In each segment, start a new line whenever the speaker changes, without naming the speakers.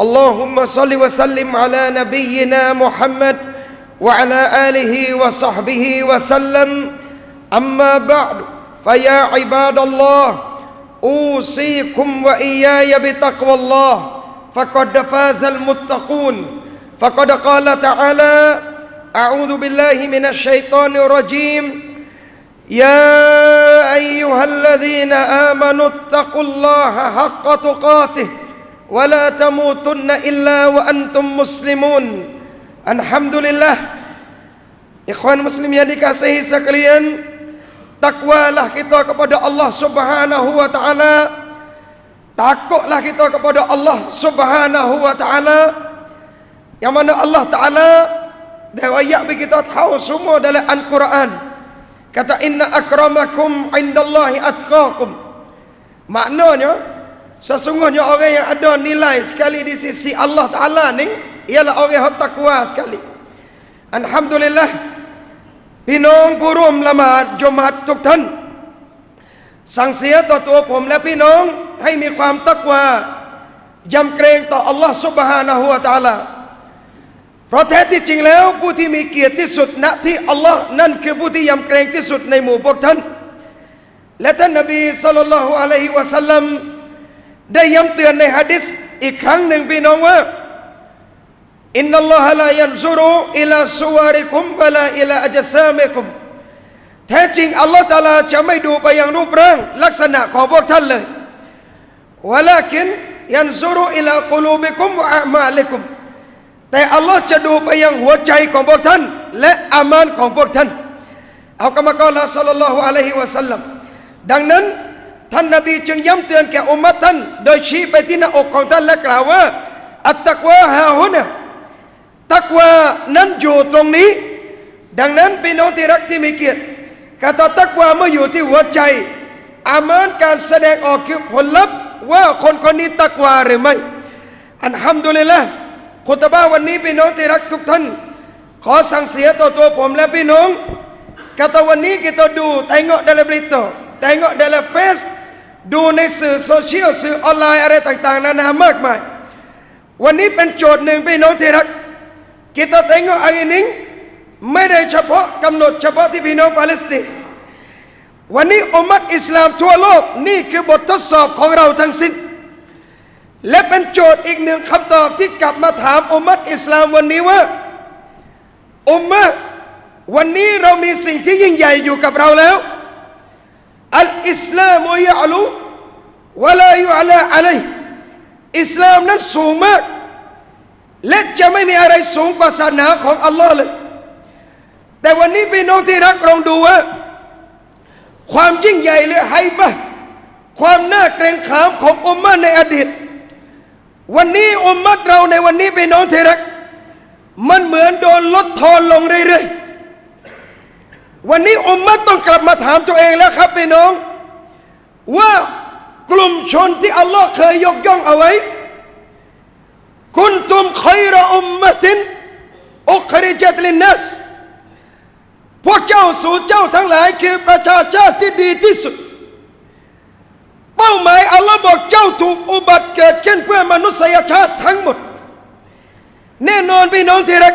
اللهم صل وسلم على نبينا محمد وعلى آله وصحبه وسلم. أما بعد فيا عباد الله أوصيكم وإياي بتقوى الله. فقد فاز المتقون. فقد قال تعالى أعوذ بالله من الشيطان الرجيم. يا أيها الذين آمنوا اتقوا الله حق تقاته. ولا تموتن الا وانتم مسلمون الحمد لله Ikhwan muslim yang dikasihi sekalian Takwalah kita kepada Allah subhanahu wa ta'ala Takutlah kita kepada Allah subhanahu wa ta'ala Yang mana Allah ta'ala Dia bagi kita tahu semua dalam Al-Quran Kata inna akramakum indallahi atqakum Maknanya Sesungguhnya orang yang ada nilai sekali di sisi Allah Ta'ala ni Ialah orang yang takwa sekali Alhamdulillah Pinong purum lama Jumat ทุกท่านสั่งเสียต่อตัวผมและพี่น้อง ให้มีความตักวายำเกรงต่อ Allah Subhanahu Wa Ta'ala เพราะแท้ที่จริงแล้ว ผู้ที่มีเกียรติที่สุดณที่อัลลอฮ์นั่นคือผู้ที่ยำเกรงที่สุดในหมู่พวกท่าน และท่านนบีสัลลัลลอฮุอะลัยฮิวะสัลลัม ได้ย้ำเตือนในฮะดิษอีกครั้งหนึ่งพี่น้องว่าอินนัลลอฮะลายันซุรุอิลาสุวาริคุมวะลาอิลาอัจซามิคุมแท้จริงอัลลอฮ์ตาลาจะไม่ดูไปยังรูปร่างลักษณะของพวกท่านเลยวะลาคินยันซุรุอิลากุลูบิคุมวะอามาลิคุมแต่อัลลอฮ์จะดูไปยังหัวใจของพวกท่าน และอามานของพวกท่าน เอากรรมกรละสัลลัลลอฮุอะลัยฮิวะสัลลัมดังนั้น ท่านนบีจึงย้ำเตือนแก่อุมมะท่าน โดยชี้ไปที่หน้าอกของท่านและกล่าวว่า อัตตักวาฮาฮุนะตักวานั้นอยู่ตรงนี้ ดังนั้นพี่น้องที่รักที่มีเกียรติกาตาตักวาเมื่ออยู่ที่หัวใจ อามานการแสดงออกคือผลลัพธ์ว่าคนคนนี้ตักวาหรือไม่ อันฮัมดุลิละคุตบ้าวันนี้พี่น้องที่รักทุกท่าน ขอสั่งเสียต่อตัวผมและพี่น้อง kata วันนี้ kita ดู tengok dalam berita tengok dalam face ดูในสื่อโซเชียลสื่อออนไลน์อะไรต่าง ๆ นานามากมาย วันนี้เป็นโจทย์หนึ่งพี่น้องที่รัก kita tengok hari ini ไม่ได้เฉพาะกำหนดเฉพาะที่พี่น้องปาเลสไตน์วันนี้อุมัตอิสลามทั่วโลกนี่คือบททดสอบของเราทั้งสิ้น และเป็นโจทย์อีกหนึ่งคำตอบที่กลับมาถามอุมัตอิสลามวันนี้ว่าอุมมะวันนี้เรามีสิ่งที่ยิ่งใหญ่อยู่กับเราแล้ว อัลอิสลามุยะลุวะลายุอะลาอะลัยอิสลามนั้นสูงมาก และจะไม่มีอะไรสูงกว่าศาสนาของอัลลอฮ์เลย แต่วันนี้พี่น้องที่รักลองดูว่า ความยิ่งใหญ่หรือไฮบะห์ความน่าเกรงขามของอุมมะในอดีต วันนี้อุมมะเราในวันนี้พี่น้องที่รัก มันเหมือนโดนลดทอนลงเรื่อยๆ วันนี้อุมมะต้องกลับมาถามตัวเองแล้วครับพี่น้อง ว่ากลุ่มชนที่อัลลอฮ์เคยยกย่องเอาไว้ คุณตุมคอยรอุมมะตินอุคริจัตลินนัสพวกเจ้าสู่เจ้าทั้งหลายคือประชาชาติที่ดีที่สุด เป้าหมายอัลลอฮ์บอกเจ้าถูกอุบัติเกิดขึ้นเพื่อมนุษยชาติทั้งหมด แน่นอนพี่น้องที่รัก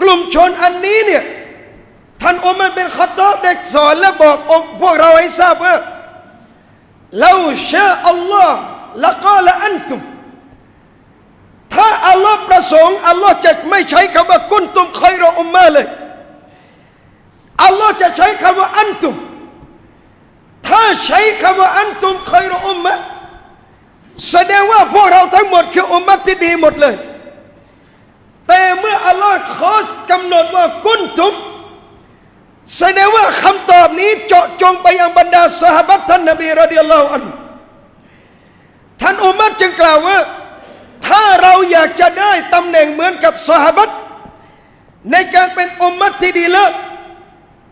กลุ่มชนอันนี้เนี่ย ท่านอุมัรเป็นขัตอบเด็กสอนและบอกองพวกเราให้ทราบว่าเราชาอัลลอฮ์ละกาละอันตุมถ้าอัลลอฮ์ประสงค์อัลลอฮ์จะไม่ใช้คำว่ากุนตุมคอยรออุมมาเลยอัลลอฮ์จะใช้คำว่าอันตุม ถ้าใช้คำว่าอันตุมคอยรออุมมะแสดงว่าพวกเราทั้งหมดคืออุมมะที่ดีหมดเลย แต่เมื่ออัลลอฮ์ขอกำหนดว่ากุนตุม แสดงว่าคำตอบนี้เจาะจงไปยังบรรดาสหบัตท่านนบีรดิยัลลอฮุอันท่านอุมัรจึงกล่าวว่า ถ้าเราอยากจะได้ตำแหน่งเหมือนกับสหบัตในการเป็นอุมัตที่ดีเลิศ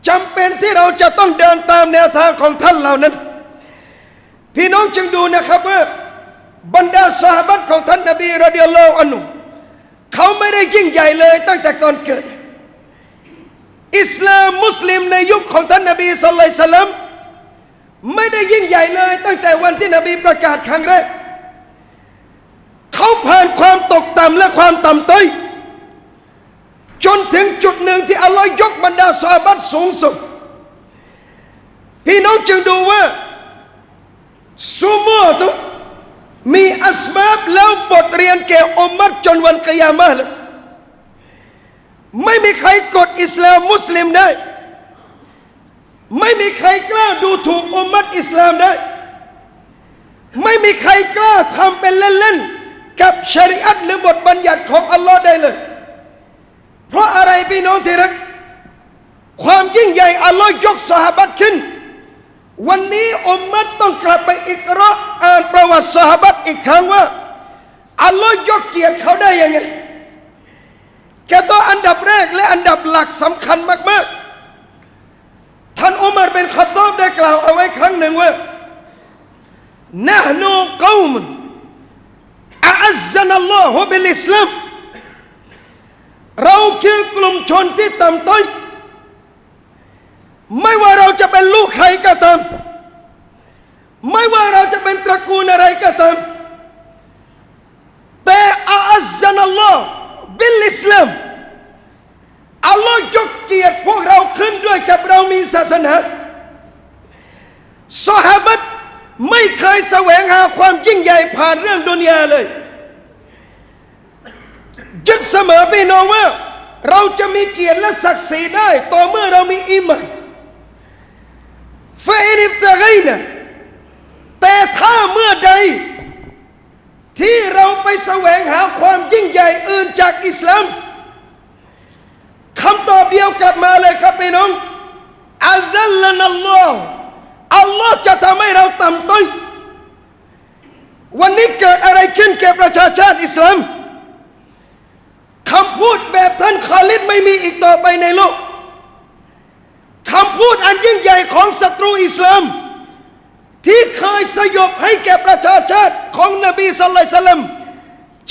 จำเป็นที่เราจะต้องเดินตามแนวทางของท่านเหล่านั้น พี่น้องจึงดูนะครับว่าบรรดาสหบัตของท่านนบีรดิยัลลอฮุอันเขาไม่ได้ยิ่งใหญ่เลยตั้งแต่ตอนเกิด อิสลามมุสลิมในยุคของท่านนบีสุลต่านสลัมไม่ได้ยิ่งใหญ่เลย ตั้งแต่วันที่นบีประกาศครั้งแรก เขาผ่านความตกต่ำและความต่ำต้อยจนถึงจุดหนึ่งที่อัลลอฮ์ยกบรรดาสาบัตสูงสุด พี่น้องจึงดูว่าซุมอตุมีอัสมาบแล้วบทเรียนแก่อุมมัตจนวันกิยามะเลย ไม่มีใครกดอิสลามมุสลิมได้ ไม่มีใครกล้าดูถูกอุมมัตอิสลามได้ ไม่มีใครกล้าทำเป็นเล่นๆ กับชริอัตหรือบทบัญญัติของอัลลอฮ์ได้เลย เพราะอะไรพี่น้องที่รัก ความยิ่งใหญ่อัลลอฮ์ยกสหบัตขึ้น วันนี้อุมมัตต้องกลับไปอีกรอบอ่านประวัติสหบัตอีกครั้งว่าอัลลอฮ์ยกเกียรติเขาได้ยังไง แกต้ออันดับแรกและอันดับหลักสำคัญมาก ๆ ท่านอุมารเป็นขัตตอบได้กล่าวเอาไว้ครั้งหนึ่งว่านะนูกอมอัลซันัลลอฮุบิลิสลามเราคือกลุ่มชนที่ต่ำต้อยไม่ว่าเราจะเป็นลูกใครก็ตาม ไม่ว่าเราจะเป็นตระกูลอะไรก็ตามแต่อัลซันัลลอฮฺ บิลอิสลามอัลลอฮ์ยกเกียรติพวกเราขึ้นด้วยกับเรามีศาสนาสหาบัตไม่เคยแสวงหาความยิ่งใหญ่ผ่านเรื่องดุนยาเลยยึดเสมอพี่น้องว่า เราจะมีเกียรติและศักดิ์ศรีได้ ต่อเมื่อเรามีอิมานฟาอินิบตะไกนะแต่ถ้าเมื่อใด ที่เราไปแสวงหาความยิ่งใหญ่อื่นจากอิสลามคำตอบเดียวกลับมาเลยครับพี่น้องอัลลอฮ์นัลลอฮ์อัลลอฮ์จะทำให้เราต่ำต้อยวันนี้เกิดอะไรขึ้นแก่ประชาชาติอิสลามคำพูดแบบท่านคาลิดไม่มีอีกต่อไปในโลกคำพูดอันยิ่งใหญ่ของศัตรูอิสลาม สยบให้แก่ประชาชาติของนบีสุลต่านสลัม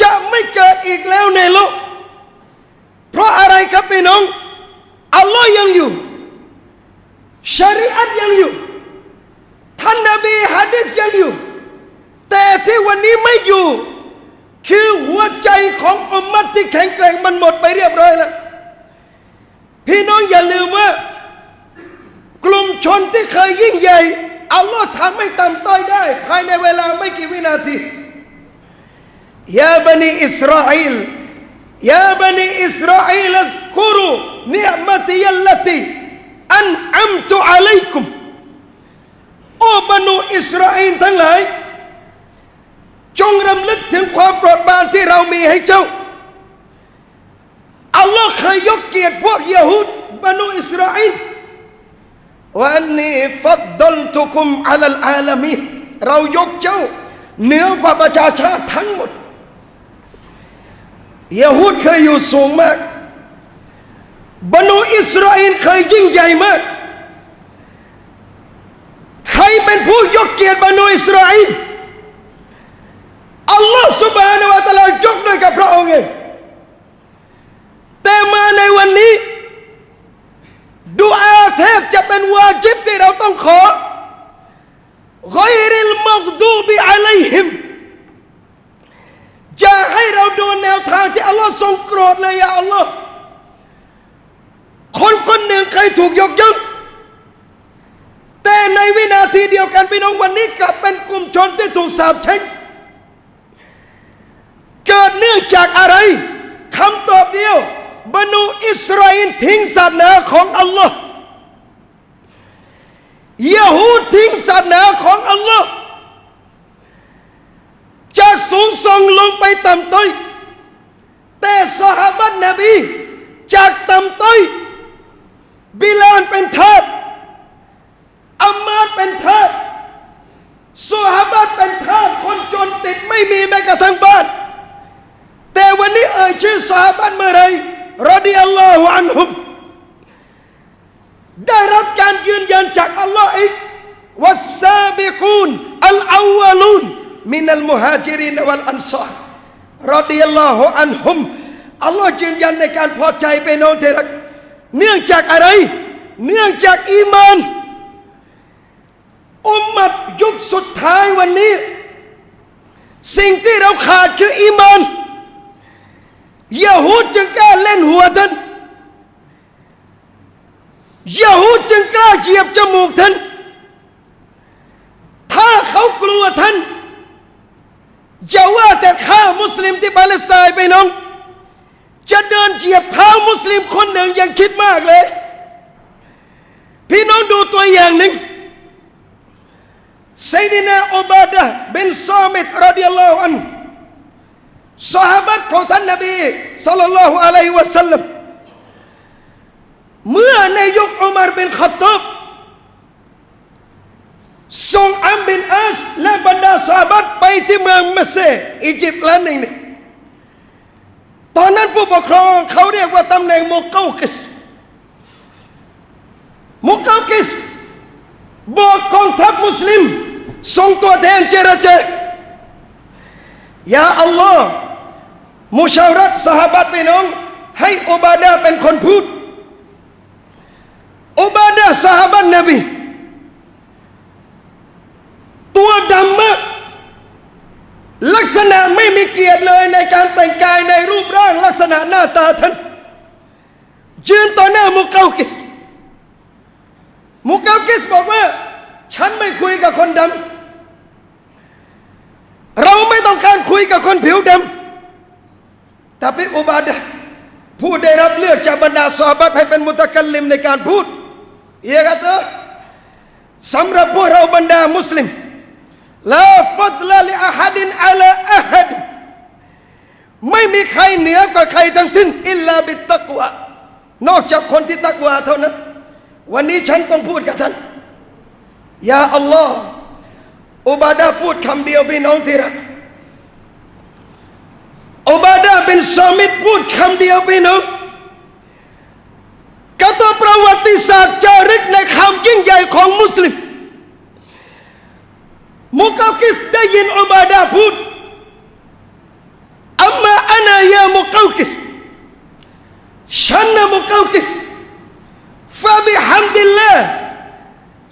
จะไม่เกิดอีกแล้วในโลก เพราะอะไรครับพี่น้อง อัลลอฮ์ยังอยู่ชริอัตยังอยู่ ท่านนบีฮะดิษยังอยู่ แต่ที่วันนี้ไม่อยู่ คือหัวใจของอุมมัตที่แข็งแกร่งมันหมดไปเรียบร้อยแล้ว พี่น้องอย่าลืมว่ากลุ่มชนที่เคยยิ่งใหญ่ อัลลอฮ์ทำให้ต่ำต้อยได้ ภายในเวลาไม่กี่วินาทียาบันีอิสราเอลยาบันีอิสราเอลกุรุเนียมติยัลลติอันอัมตุอะลัยกุมโอ้บรรดอิสราเอลทั้งหลาย จงรำลึกถึงความโปรดปรานที่เรามีให้เจ้าอัลลอฮ์เคยยกเกียรติพวกยะฮูดบรรดอิสราเอล วันนี้ฟัดดลทุคุมอัลลอฮลามีเรายกเจ้าเหนือกว่าประชาชาติทั้งหมดยาฮูดเคยอยู่สูงมากบรรดอิสราเอลเคยยิ่งใหญ่มาก ใครเป็นผู้ยกเกียรติบรรดอิสราเอลอัลลอฮฺสุบฮานาวะตะลายกด้วยกับพระองค์เองแต่มาในวันนี้ ดูอาแทบจะเป็นวาจิบที่เราต้องขอ غير المغضوب عليهم จะให้เราดูแนวทางที่อัลลอฮ์ทรงโกรธเลยอย่าอัลลอฮ์คนคนหนึ่งเคยถูกยกย่องแต่ในวินาทีเดียวกันพี่น้องวันนี้กลับเป็นกลุ่มชนที่ถูกสาปแช่งเกิดเนื่องจากอะไรคำตอบเดียว บรรดอิสราเอลทิ้งศาสนาของอัลลอฮ์ยะฮูดทิ้งศาสนาของอัลลอฮ์จากสูงส่งลงไปต่ำต้อยแต่สหาบัตนบี จากต่ำต้อยบิลานเป็นทาสอัมมาดเป็นทาสสหาบัตเป็นทาสคนจนติดไม่มีแม้กระทั่งบ้าน แต่วันนี้เอ่ยชื่อสาบันเมื่อไร รดิยัลลอฮุอันฮุมได้รับการยืนยันจากอัลลอฮ์อีกวัสซาบิกูนอัลอาวลูนมินัลมุฮาจิรินวัลอันซารรดิยัลลอฮุอันฮุมอัลลอฮ์ยืนยันในการพอใจไปน้องเทรักเนื่องจากอะไร เนื่องจากอีมานอุมมัดยุคสุดท้ายวันนี้ สิ่งที่เราขาดคืออีมาน ยาฮูดจึงกล้าเล่นหัวท่านยาฮูดจึงกล้าเจียบจมูกท่าน ถ้าเขากลัวท่านจะว่าแต่ฆ่ามุสลิมที่ปาเลสไตน์ไปน้อง จะเดินเหยียบเท้ามุสลิมคนหนึ่งยังคิดมากเลย พี่น้องดูตัวอย่างหนึ่งไซดินาอุบาดะห์บินซามิดรดิยัลลอฮุอันฮ สหบัตของท่านนบีสัลลัลลอฮุอะลัยฮิวะสัลลัมเมื่อในยุคอุมารบินขัตตบส่งอัมบินอัสและบรรดาสหบัตไปที่เมืองเมสเซอียิปต์แล้วหนึ่งนี่ตอนนั้นผู้ปกครองเขาเรียกว่าตำแหน่งมุกเกาคิสมุกเกาคิสบอกกองทัพมุสลิมส่งตัวแทนเจรจายาอัลลอฮ์ มุชารัตสหบัตพี่น้อง ให้อุบาดาเป็นคนพูด อุบาดาสหบัตนบี ตัวดำมากลักษณะไม่มีเกียรติเลยในการแต่งกายในรูปร่างลักษณะหน้าตาท่านยืนต่อหน้ามุกเกากิส มุกเกากิสบอกว่า ฉันไม่คุยกับคนดำเราไม่ต้องการคุยกับคนผิวดำ แต่เป็นอุบาดะผู้ได้รับเลือกจากบรรดาซอฮาบัตให้เป็นมุตะกัลลิมในการพูดเอียกาเตอสำหรับพวกเราบรรดามุสลิมลาฟัดลาลิอาฮัดินอาลาอาฮัดไม่มีใครเหนือกว่าใครทั้งสิ้นอิลลาบิตตักวะนอกจากคนที่ตักวาเท่านั้น วันนี้ฉันต้องพูดกับท่านยาอัลลอฮ์อุบาดาพูดคำเดียวพี่น้องที่รัก อุบาดาเป็นซามิดพูดคำเดียวพี่น้องกระตัวประวัติศาสตร์จารึกในคำยิ่งใหญ่ของมุสลิม มุกาคิสได้ยินอุบาดาพูดอัมมาอันายามุกาคิสฉันนะมุกาคิสฟาบิฮัมดิลลา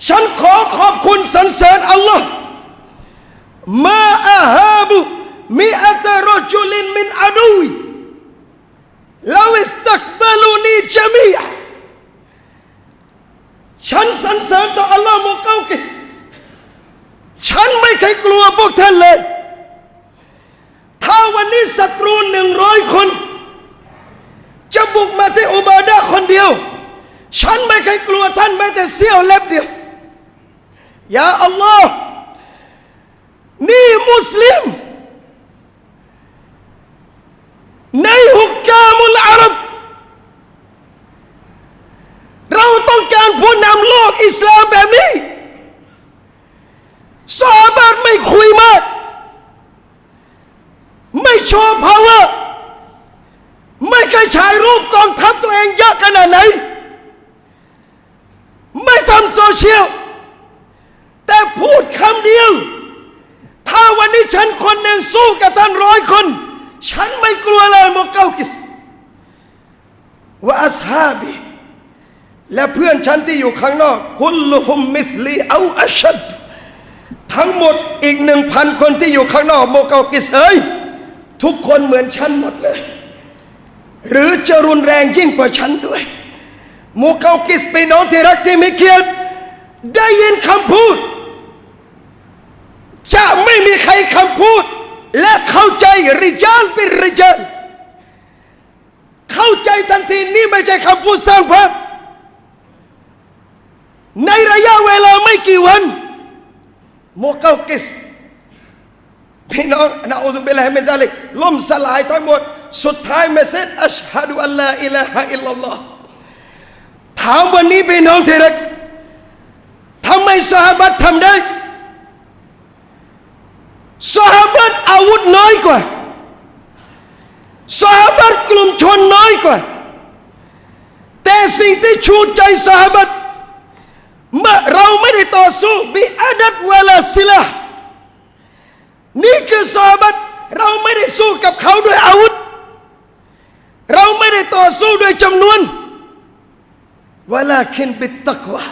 ฉันขอขอบคุณสรรเสริญอัลลอฮ์มาอาฮาบุ มิอัตรจุลินมินอดุยลาวิสตักบาลูนีจามีฉันสรรเสริญต่ออัลลอฮ์มุกาคิสฉันไม่เคยกลัวพวกท่านเลย ถ้าวันนี้ศัตรูหนึ่งร้อยคน จะบุกมาที่อุบาดาคนเดียว ฉันไม่เคยกลัวท่านแม้แต่เสี้ยวเล็บเดียวยาอัลลอฮ์นี่มุสลิม ในหุกกามุลอาหรับเราต้องการผู้นำโลกอิสลามแบบนี้ซาบานไม่คุยมาก ไม่โชว์ power ไม่เคยฉายรูปกองทัพตัวเองเยอะขนาดไหน ไม่ทำโซเชียล แต่พูดคำเดียว ถ้าวันนี้ฉันคนหนึ่งสู้กับท่านร้อยคน ฉันไม่กลัวเลยโมเกากิสว่าอัสฮาบีและเพื่อนฉันที่อยู่ข้างนอก คุลลุฮุมมิสลีเอาอัชัดทั้งหมดอีกหนึ่งพันคนที่อยู่ข้างนอกโมเกากิสเอ้ยทุกคนเหมือนฉันหมดเลย หรือจะรุนแรงยิ่งกว่าฉันด้วยโมเกากิสไปน้องที่รักที่ไม่เกียรติได้ยินคำพูด จะไม่มีใครคำพูด และเข้าใจริจาลเป็นริจาลเข้าใจทันทีนี่ไม่ใช่คำพูดสร้างภาพในระยะเวลาไม่กี่วันโมเกากิสพี่น้องนะอุบิลลาฮิมิซาลิกล่มสลายทั้งหมด สุดท้ายเมสเซจอัชฮะดุอัลลอฮ์อิลาฮะอิลลัลลอฮ์ถามวันนี้พี่น้องที่รักทำไมสหบัตทำได้ สหบัตอาวุธน้อยกว่า สหบัตกลุ่มชนน้อยกว่า แต่สิ่งที่ชูใจสหบัตเมื่อเราไม่ได้ต่อสู้บิอาดัตวลาศิลานี่คือสหบัตเราไม่ได้สู้กับเขาด้วยอาวุธ เราไม่ได้ต่อสู้ด้วยจำนวนวลาคินบิตตักวา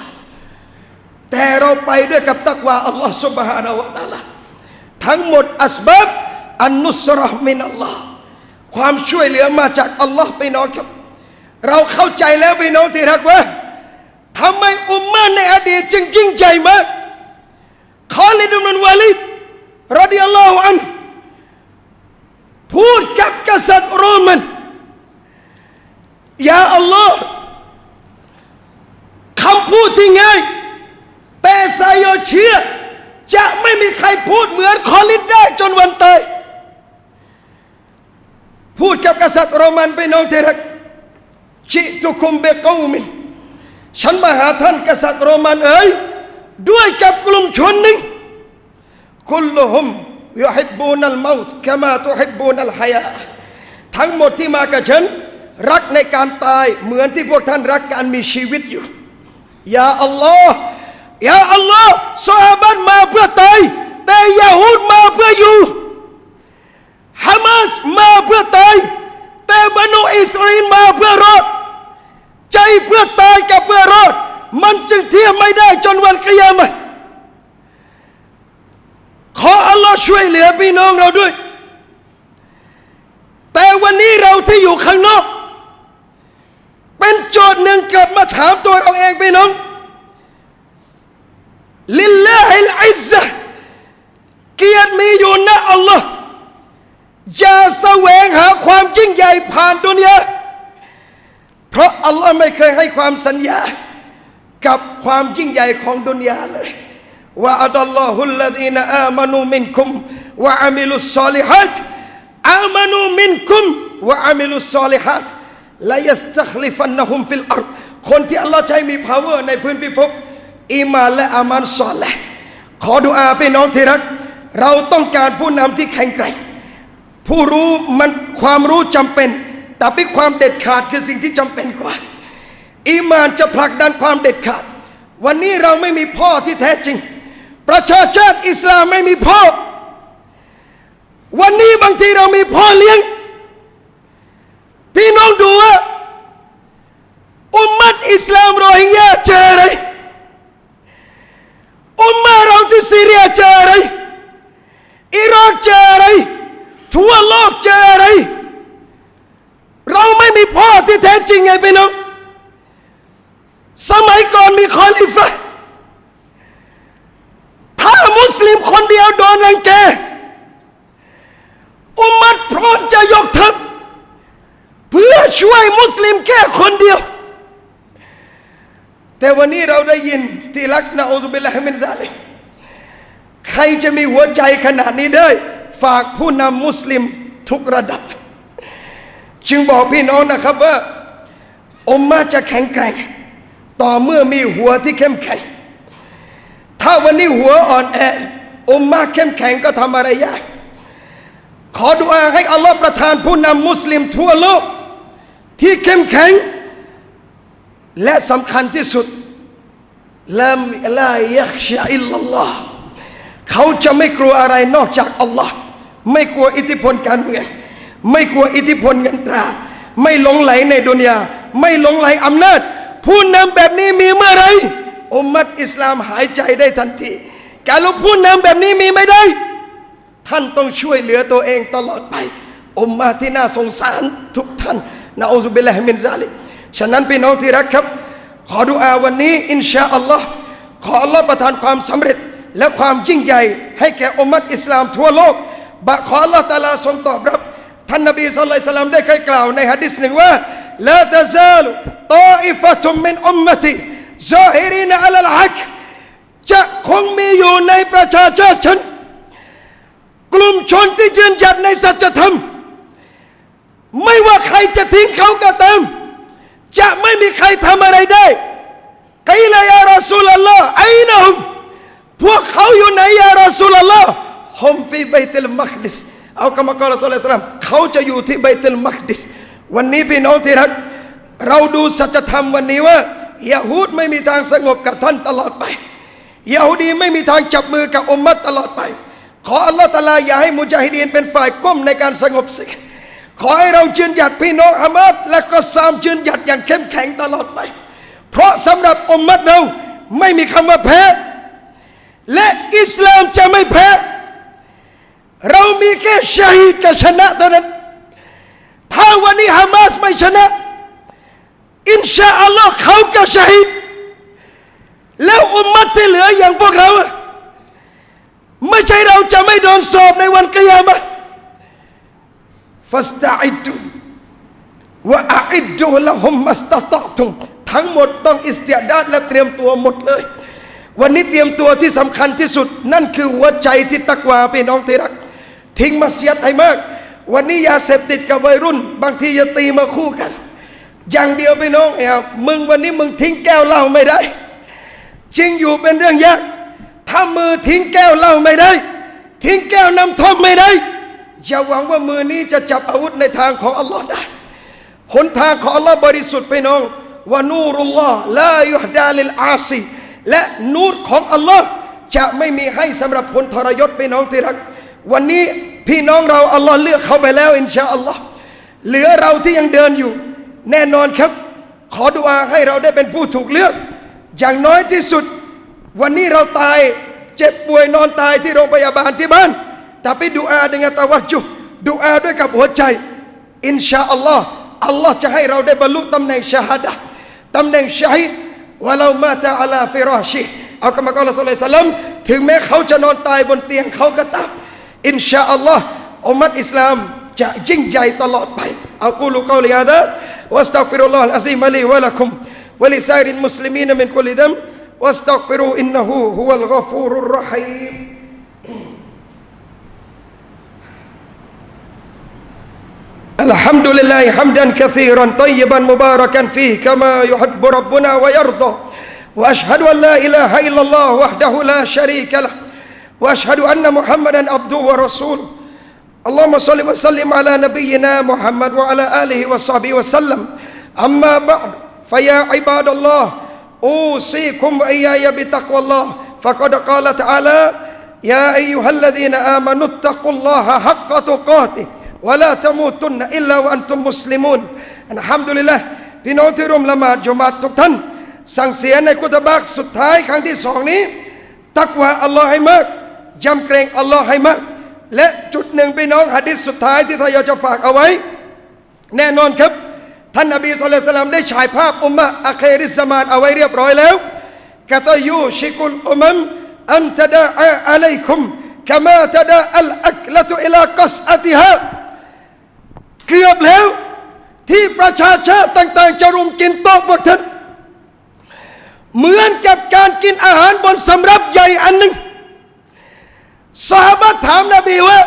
แต่เราไปด้วยกับตักวาอัลลอฮ์ سبحانه และ تعالى ทั้งหมดอัสบับอันนุสรห์มินอัลลอฮ์ความช่วยเหลือมาจากอัลลอฮ์ไปน้องครับ เราเข้าใจแล้วไปน้องที่รักว่าทำไมอุมมาในอดีตจึงยิ่งใหญ่มากคอลิดอิบนุลวาลิดรดิยัลลอฮุอันพูดกับกษัตริย์โรมันยาอัลลอฮ์คำพูดที่ง่ายแต่สายโยเชื่อ จะไม่มีใครพูดเหมือนคอลิดได้จนวันตาย พูดกับกษัตริย์โรมันไปน้องเทรักชิตุคุมเบกอมินฉันมาหาท่านกษัตริย์โรมันเอ๋ยด้วยกับกลุ่มชนหนึ่งคุลฮุมยุฮิบบูนัลมาต์กามาตุฮิบบูนัลฮายาทั้งหมดที่มากับฉัน รักในการตายเหมือนที่พวกท่านรักการมีชีวิตอยู่ ยาอัลลอฮ์ ยาอัลลอฮ์ซฮาบันมาเพื่อตายแต่ยาฮูดมาเพื่ออยู่ฮามาสมาเพื่อตายแต่บรรดอิสราเอลมาเพื่อรอด ใจเพื่อตายกับเพื่อรอด มันจึงเทียบไม่ได้จนวันกิยามะขออัลลอฮ์ช่วยเหลือพี่น้องเราด้วย แต่วันนี้เราที่อยู่ข้างนอก เป็นโจทย์หนึ่งกลับมาถามตัวเราเองพี่น้อง ลิลลาฮิลอิซซะห์เกียรติมีอยู่นะอัลลอฮ์อย่าแสวงหาความยิ่งใหญ่ผ่านดุนยาเพราะอัลลอฮ์ไม่เคยให้ความสัญญา กับความยิ่งใหญ่ของดุนยาเลยว่าอัลลอฮุลลดีนอามานูมินคุมวะอามิลุสซอลิฮัตอามานูมินคุมวะอามิลุสซอลิฮัตลายัสตัคลิฟันนะฮุมฟิลอัรคนที่อัลลอฮ์ใช้มี power ในพื้นพิภพ อีมานและอามานซอลแหละขอดุอาพี่น้องที่รัก เราต้องการผู้นำที่แข็งแกร่งผู้รู้มันความรู้จำเป็น แต่เป็นความเด็ดขาดคือสิ่งที่จำเป็นกว่าอีมานจะผลักดันความเด็ดขาด วันนี้เราไม่มีพ่อที่แท้จริง ประชาชาติอิสลามไม่มีพ่อ วันนี้บางทีเรามีพ่อเลี้ยง พี่น้องดูว่าอุมมัดอิสลามโรฮิงญาเจออะไร อุมมาเราที่ซีเรียเจออะไรอิรักเจออะไรทั่วโลกเจออะไร เราไม่มีพ่อที่แท้จริงไงพี่น้องสมัยก่อนมีคอลิฟะถ้ามุสลิมคนเดียวโดนรังแกอุมมัดพร้อมจะยกทัพเพื่อช่วยมุสลิมแค่คนเดียว แต่วันนี้เราได้ยินที่รักนะอูซุบิลลาฮิมินซาลิใครจะมีหัวใจขนาดนี้ได้ ฝากผู้นำมุสลิมทุกระดับ จึงบอกพี่น้องนะครับว่าอมมาจะแข็งแกร่ง ต่อเมื่อมีหัวที่เข้มแข็ง ถ้าวันนี้หัวอ่อนแออมมาเข้มแข็งก็ทำอะไรยากขอดุอาให้อัลลอฮ์ประทานผู้นำมุสลิมทั่วโลก ที่เข้มแข็ง และสำคัญที่สุดลามลายักชาอิลลัลลอฮ์เขาจะไม่กลัวอะไรนอกจากอัลลอฮ์ไม่กลัวอิทธิพลการเมืองไม่กลัวอิทธิพลเงินตรา ไม่หลงไหลในดุนยา ไม่หลงไหลอำนาจ ผู้นำแบบนี้มีเมื่อไรอุมมัดอิสลามหายใจได้ทันที การลุกผู้นำแบบนี้มีไม่ได้ ท่านต้องช่วยเหลือตัวเองตลอดไปอุมมาที่น่าสงสารทุกท่านนะอูซุบิลลาฮิมินซาลิก ฉะนั้นพี่น้องที่รักครับ ขอดุอาวันนี้ อินชาอัลลอฮ์ขออัลลอฮ์ประทานความสำเร็จ และความยิ่งใหญ่ ให้แก่อุมมัดอิสลามทั่วโลกบะขออัลลอฮ์ตาลาทรงตอบรับ ท่านนบีสุลต่านได้เคยกล่าวในฮะดิษหนึ่งว่าลาตะซาลตออิฟะตุมมินอุมมติซาฮิรินอัลลฮักจะคงมีอยู่ในประชาชาติฉัน กลุ่มชนที่ยืนหยัดในสัจธรรม ไม่ว่าใครจะทิ้งเขาก็ตาม จะไม่มีใครทำอะไรได้กลายารอสูลลอฮ์ไอ้นะฮุมพวกเขาอยู่ไหนยารอสูลลอฮ์ฮุมฟีบัยติลมักดิสเอากรรมกรอัลลอฮฺสลามเขาจะอยู่ที่ไบตุลมักดิสวันนี้พี่น้องที่รักเราดูสัจธรรมวันนี้ว่ายะฮูดไม่มีทางสงบกับท่านตลอดไปยะฮูดีไม่มีทางจับมือกับอุมมัตตลอดไป ขออัลลอฮฺตะอาลาอย่าให้มุจาฮิดีนเป็นฝ่ายก้มในการสงบศึก ขอให้เรายืนหยัดพี่น้องอามัดและก็ซามยืนหยัดอย่างเข้มแข็งตลอดไป เพราะสำหรับอุมมัตเราไม่มีคำว่าแพ้ และอิสลามจะไม่แพ้ เรามีแค่ชาฮิดกับชนะเท่านั้น ถ้าวันนี้ฮามาสไม่ชนะ อินชาอัลลอฮ์เขาก็ชาฮิดแล้วอุมมัตที่เหลืออย่างพวกเรา ไม่ใช่เราจะไม่โดนสอบในวันกิยามะห์ ฟัสตะอิดูวะอาอิดูละฮุมมัสตะตะตุมทั้งหมดต้องอิสติดาดและเตรียมตัวหมดเลย วันนี้เตรียมตัวที่สำคัญที่สุด นั่นคือหัวใจที่ตักวาพี่น้องที่รัก ทิ้งมัสยิดให้มาก วันนี้ยาเสพติดกับวัยรุ่น บางทีจะตีมาคู่กัน อย่างเดียวพี่น้องเอ้ามึงวันนี้มึงทิ้งแก้วเหล้าไม่ได้ จริงอยู่เป็นเรื่องยากถ้ามือทิ้งแก้วเหล้าไม่ได้ ทิ้งแก้วน้ำท่อมไม่ได้ อย่าหวังว่ามือนี้จะจับอาวุธในทางของอัลลอฮ์ได้หนทางของอัลลอฮ์บริสุทธิ์พี่น้องวานูรุลลอฮ์ลายุฮดาลิลอาซีและนูรของอัลลอฮ์จะไม่มีให้สำหรับคนทรยศพี่น้องที่รัก วันนี้พี่น้องเราอัลลอฮ์เลือกเขาไปแล้วอินชาอัลลอฮ์เหลือเราที่ยังเดินอยู่ แน่นอนครับ ขอดุอาให้เราได้เป็นผู้ถูกเลือก อย่างน้อยที่สุด วันนี้เราตายเจ็บป่วยนอนตายที่โรงพยาบาลที่บ้าน แต่ไปดูอา dengan ตะวัจจุดูอาด้วยกับหัวใจ อินชาอัลลอฮ์อัลลอฮ์จะให้เราได้บรรลุตำแหน่งชาฮดะห์ตำแหน่งชาฮิดวะเรามาตะอัลาฟิราชิเอาคำกล่าวละสัลลัลลอฮุอะลัยสัลลัมถึงแม้เขาจะนอนตายบนเตียงเขาก็ตามอินชาอัลลอฮ์อุมัตอิสลามจะยิ่งใหญ่ตลอดไปเอากูลูกาลีฮาดะวัสตัฆฟิรุลลอฮ์อัลอาซีมะลีวะละกุมวะลิซาริลมุสลิมีนมินกุลิดัมวัสตัฆฟิรูอินนะฮูฮุวัลกอฟูรุรรฮีม الحمد لله حمدا كثيرا طيبا مباركا فيه كما يحب ربنا ويرضى. وأشهد أن لا إله إلا الله وحده لا شريك له. وأشهد أن محمدا عبده ورسوله. اللهم صل وسلم على نبينا محمد وعلى آله وصحبه وسلم. أما بعد فيا عباد الله أوصيكم وإياي بتقوى الله. فقد قال تعالى يا أيها الذين آمنوا اتقوا الله حق تقاته ولا تموتن إلا وأنتم مسلمون อัลฮัมดุลิลละพี่น้องที่ร่วมละหมาดจุมาตทุกท่าน สั่งเสียในกุตบักสุดท้ายครั้งที่สองนี้ ตักวาอัลลอฮ์ให้มากยำเกรงอัลลอฮ์ให้มาก และจุดหนึ่งพี่น้องหะดิษสุดท้ายที่ทายาจะฝากเอาไว้ แน่นอนครับ ท่านนบีสุลต่านได้ฉายภาพอุมมะอาเคริสมานเอาไว้เรียบร้อยแล้วกะตยูชิกุลอุมัมอันตดาอาอะลัยคุม كما تداء الأكلة إلى قصعتها เกือบแล้วที่ประชาชาติต่าง ๆ จะรุมกินโต๊ะพวกท่านเหมือนกับการกินอาหารบนสำรับใหญ่อันหนึ่งสาบะถามนบีว่า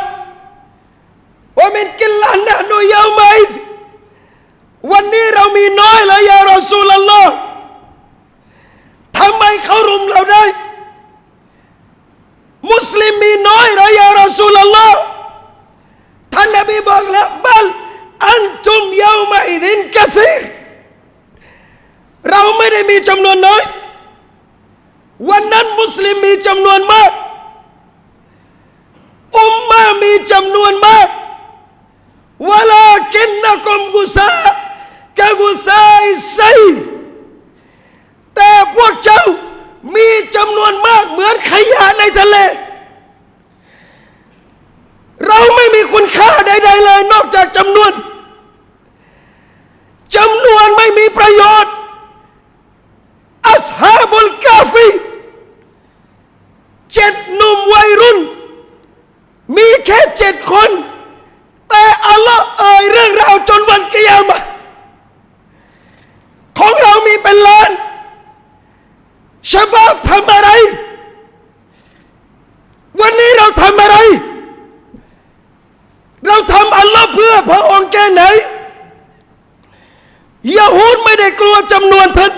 ว่ามินกินลันนะนุยาไหมวันนี้เรามีน้อยแล้วยารอซูลลลอฮ์ทำไมเขารุมเราได้ มุสลิมมีน้อยแล้วยารอซูลลลอฮ์ท่านนบีบอกแล้วบัล อันตุมยาวมาอิดินกะซีรเราไม่ได้มีจำนวนน้อย วันนั้นมุสลิมมีจำนวนมาก อุมมามีจำนวนมากวลากินนักมกุซากะกุซาอิไซแต่พวกเจ้ามีจำนวนมากเหมือนขยะในทะเล เราไม่มีคุณค่าใดๆเลยนอกจากจำนวน จำนวนไม่มีประโยชน์อัสฮาบุลกาฟีเจ็ดหนุ่มวัยรุ่น มีแค่เจ็ดคน แต่อัลลอฮ์เอ่ยเรื่องราวจนวันกิยามะของเรามีเป็นล้านชบาบทำอะไร วันนี้เราทำอะไร เราทำอัลลอฮ์เพื่อพระองค์แค่ไหน ยาฮูดไม่ได้กลัวจำนวนท่าน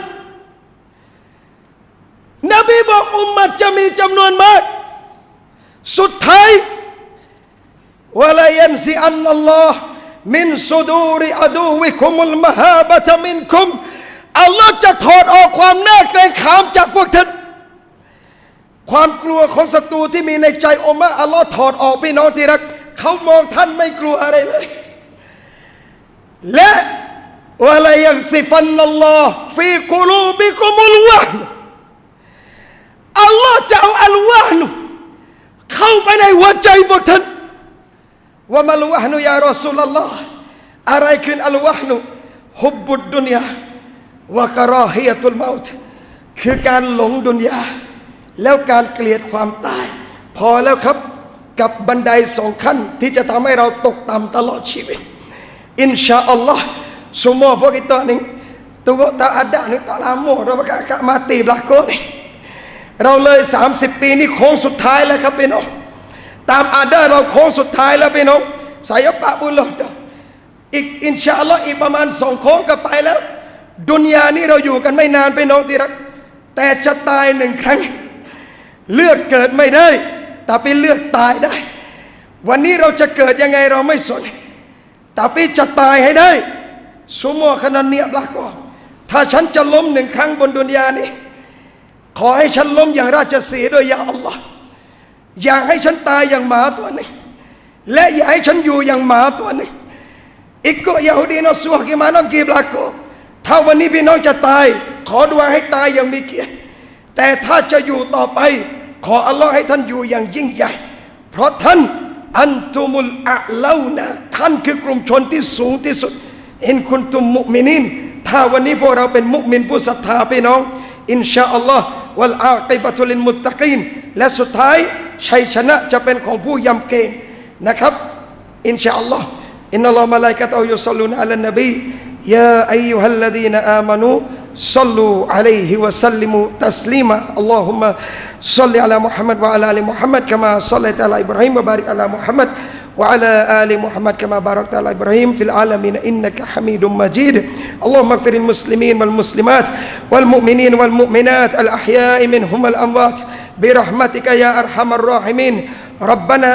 นบีบอกอุมมัดจะมีจำนวนมาก สุดท้ายวะลายันซิอันนัลลอฮ์มินสุดูริอดูวิคุมุลมหาบะตมินคุมอัลลอฮ์จะถอดออกความน่าเกรงขามจากพวกท่านความกลัวของศัตรูที่มีในใจโอมะอัลลอฮ์ถอดออกพี่น้องที่รัก เขามองท่านไม่กลัวอะไรเลย และ วะลายันซิฟันนัลลอฮ์ฟีกุลูบิกุมุลวะห์อัลลอฮ์จะเอาอัลวะห์เข้าไปในหัวใจพวกท่านว่ามัลวะห์นุยารอสูลลอฮ์อะไรคืออัลวะห์นุฮุบบุดดุนยาวะกะรอฮียะตุลเมาตคือการหลงดุนยา แล้วการเกลียดความตาย พอแล้วครับกับบันไดสองขั้นที่จะทำให้เราตกต่ำตลอดชีวิต Insya Allah semua pun kita ni tunggu tak ada ni tak lama dah kakak mati belakang ni เราเลย 30 ปีนี่โค้งสุดท้ายแล้วครับพี่น้องตามอาดาเราโค้งสุดท้ายแล้วพี่น้องสายปะบุลอดอีกอินชาอัลลอฮ์อีกประมาณสองโค้งก็ไปแล้ว ดุนยานี่เราอยู่กันไม่นานพี่น้องที่รัก แต่จะตายหนึ่งครั้ง เลือกเกิดไม่ได้ แต่ไปเลือกตายได้ วันนี้เราจะเกิดยังไงเราไม่สน tapi จะตายให้ได้ semua kena niat berlaku ถ้าฉันจะล้มหนึ่งครั้งบนดุนยานี้ ขอให้ฉันล้มอย่างราชสีด้วยยาอัลลอฮ์อย่าให้ฉันตายอย่างหมาตัวนี้ และอย่าให้ฉันอยู่อย่างหมาตัวนี้อีกก็ยาฮูดีนอสัวกิมานัมกีบลาโกถ้าวันนี้พี่น้องจะตาย ขอดวงให้ตายอย่างมีเกียรติ แต่ถ้าจะอยู่ต่อไป ขออัลลอฮ์ให้ท่านอยู่อย่างยิ่งใหญ่ เพราะท่านอันตุมุลอะเลานะท่านคือกลุ่มชนที่สูงที่สุด อินคุณตุมมุมินินถ้าวันนี้พวกเราเป็นมุมินผู้ศรัทธาพี่น้อง อินชาอัลลอฮ์วัลอาคีบะตุลินมุตตะกีนและสุดท้ายชัยชนะจะเป็นของผู้ยำเกรงนะครับอินชาอัลลอฮ์อินนัลลอฮ์มาลายกะตอยุสลุนอัลนบียาอายุฮัลลัดีนอามานู صلوا وعلى آل محمد كما باركت على إبراهيم في العالمين إنك حميد مجيد. اللهم اغفر المسلمين والمسلمات والمؤمنين والمؤمنات الأحياء منهم الأموات برحمتك يا أرحم الراحمين. ربنا